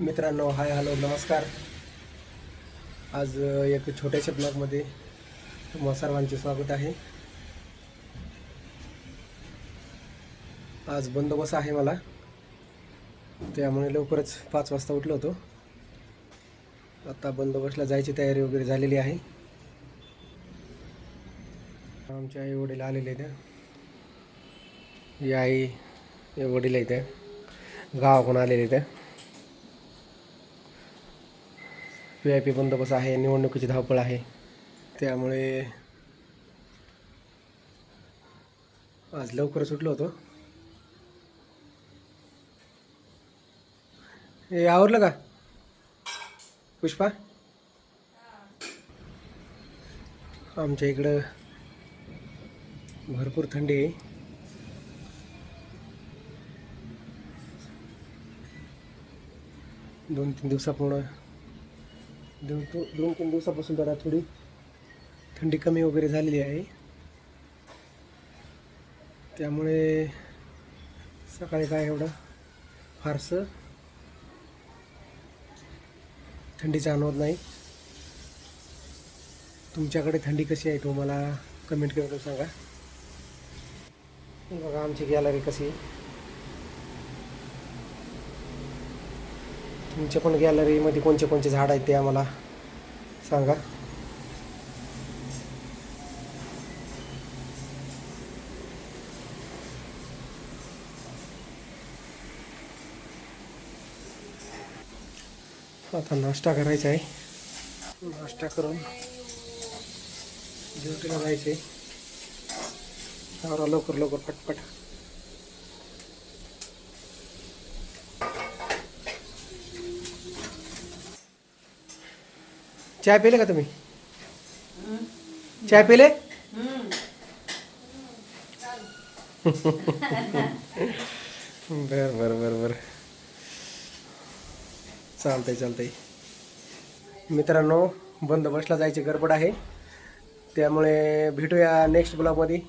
मित्रांनो hi hello नमस्कार. आज एक छोट्याशा ब्लॉगमध्ये तुम्हा सर्वांचे स्वागत आहे. आज बंदोबस्त आहे मला. त्यामुळे लवकरच पाच वाजता उठलो होतो. आता बंदोबस्तला जायची तयारी वगैरे झालेली आहे. आमच्या आई वडील आलेले आहेत. ही आई वडील आहेत. गावाकडून आलेले आहेत. व्ही आय पी बंदोबस्त आहे निवडणुकीची धावपळ आहे. त्यामुळे आज लवकर सुटलो होतो. हे आवरलं का? पुष्पा? आमच्या इकडं भरपूर थंडी आहे. दोन तीन दिवसापूर्ण दोन दोन तीन दिवसापासून जरा थोडी थंडी कमी वगैरे झालेली आहे. त्यामुळे सकाळी काय एवढं फारसं थंडीचा अनुभव नाही. तुमच्याकडे थंडी कशी आहे? तो मला कमेंट करून सांगा. बघा आमची गॅलरी कशी आहे? तुमच्या पण गॅलरीमध्ये कोणते कोणते झाड आहेत ते आम्हाला सांगा. आता नाश्ता करायचा आहे. नाश्ता करून ड्युटीला जायचं आवरा लवकर लवकर पटपट. चाय पिले का तुम्ही? चाय पिले? बर बर बर बर. चालतंय चालतंय. मित्रांनो बंदोबस्तला जायची गडबड आहे. त्यामुळे भेटूया नेक्स्ट ब्लॉगमध्ये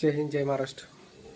जय हिंद जय महाराष्ट्र.